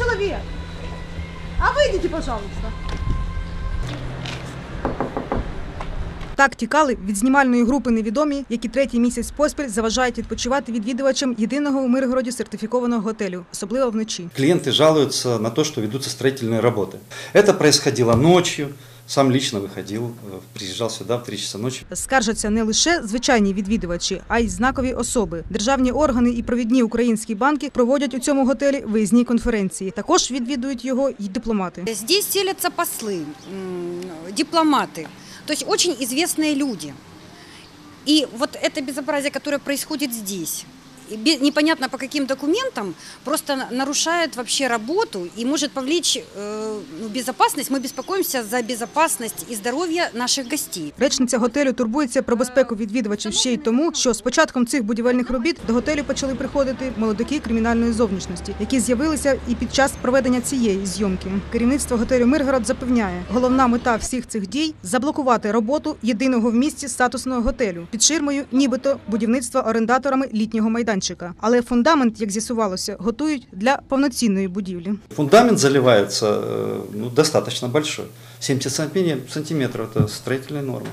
человек. А выйдите, пожалуйста. Так тікали від знімальної групи невідомі, які третій місяць поспіль заважають відпочивати відвідувачам єдиного у Миргороді сертифікованого готелю, особливо вночі. Клиенты жалуются на то, что ведутся строительные работы. Это происходило ночью. Сам лично выходил, э, приезжал сюда в 3 часа ночи. Скаржаться не лише звичайні відвідувачі, а й знакові особи. Державні органи і провідні українські банки проводять у цьому готелі виїзні конференції. Також відвідують його й дипломати. Здесь селятся послы, м, дипломаты, то есть очень известные люди. И вот это безобразие, которое происходит здесь, и бе- непонятно по каким документам, просто на- нарушает вообще работу и может повлечь э, ну, безопасность. Мы беспокоимся за безопасность и здоровье наших гостей. Речниця готелю турбується про безпеку відвідувачів ще й тому, що з початком цих будівельних робіт до готелю почали приходити молодики кримінальної зовнішності, які з'явилися і під час проведення цієї зйомки. Керівництво готелю Миргород запевняє, головна мета всіх цих дій заблокувати роботу єдиного в місті статусного готелю під ширмою, нібито будівництва орендаторами літнього майданчика. Але фундамент, як з'ясувалося, готують для повноцінної будівлі. Фундамент заливается э, ну, достаточно большой. 70 сантиме- сантиметров – это строительная норма.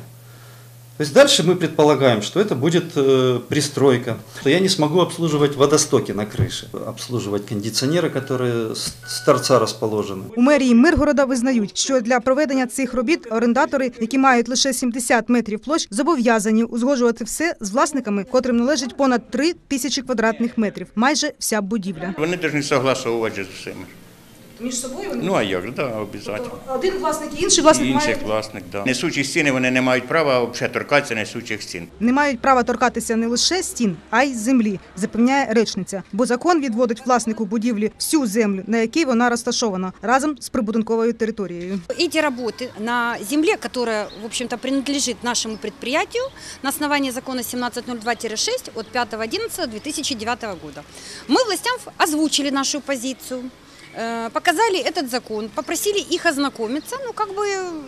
То есть дальше мы предполагаем, что это будет э, пристройка, что я не смогу обслуживать водостоки на крыше, обслуживать кондиционеры, которые с с торца расположены. У мерії Миргорода визнають, що для проведення цих робіт орендатори, які мають лише 70 метрів площ, зобов'язані узгоджувати все з власниками, котрим належить понад 3 тисячі квадратних метрів, майже вся будівля. Вони повинні согласовувати з усіма. Між собою Ну а як же, да, обов'язково. один власник і інший І інших власник, да. Несучі стіни вони не мають права взагалі торкатися несучих стін. не мають права торкатися не лише стін, а й землі, запевняє речниця. Бо закон відводить власнику будівлі всю землю, на якій вона розташована, разом з прибудинковою територією. Эти работы на земле, которая, в общем-то, принадлежит нашему предприятию на основании закона 1702-6 от 5.11.2009 года. Мы властям озвучили нашу позицию, э, показали этот закон, попросили их ознакомиться, ну, как бы, м,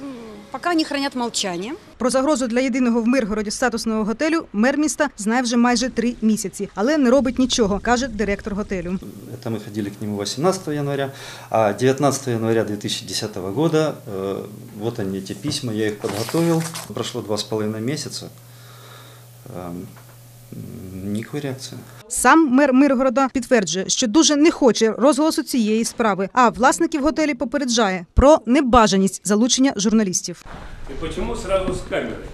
пока они хранят молчание. Про загрозу для єдиного в Миргороді статусного готелю мер міста знає вже майже три місяці, але не робить нічого, каже директор готелю. Это мы ходили к нему 18 января, а 19 января 2010 года, э, вот они эти письма, я их подготовил, прошло два с половиной месяца, Эм, м, никакой реакции. Сам мер Миргорода підтверджує, що дуже не хоче розголосу цієї справи, а власників готелі попереджає про небажаність залучення журналістів. И почему сразу с камерой,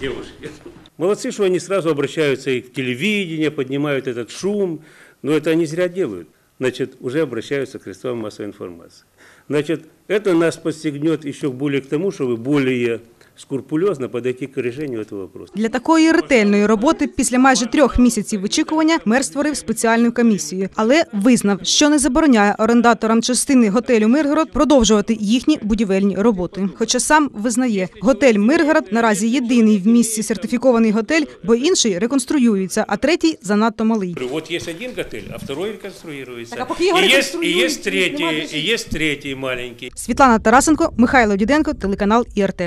девушки? Молодцы, что они сразу обращаются и в телевидение, поднимают этот шум, но это они зря делают. Значит, уже обращаются к средствам массовой информации. Значит, это нас подстегнет еще более к тому, чтобы более скрупулезно подойти к решению этого вопроса. Для такої ретельної роботи після майже трьох місяців вичікування мер створив спеціальну комісію, але визнав, що не забороняє орендаторам частини готелю Миргород продовжувати їхні будівельні роботи. Хоча сам визнає, готель Миргород наразі єдиний в місті сертифікований готель, бо інший реконструюється, а третій занадто малий. Вот есть один готель, а второй реконструируется. Так, а пока его и, есть, и реконструируют, есть третий, нема и маленький. Світлана Тарасенко, Михайло Діденко, телеканал ІРТ.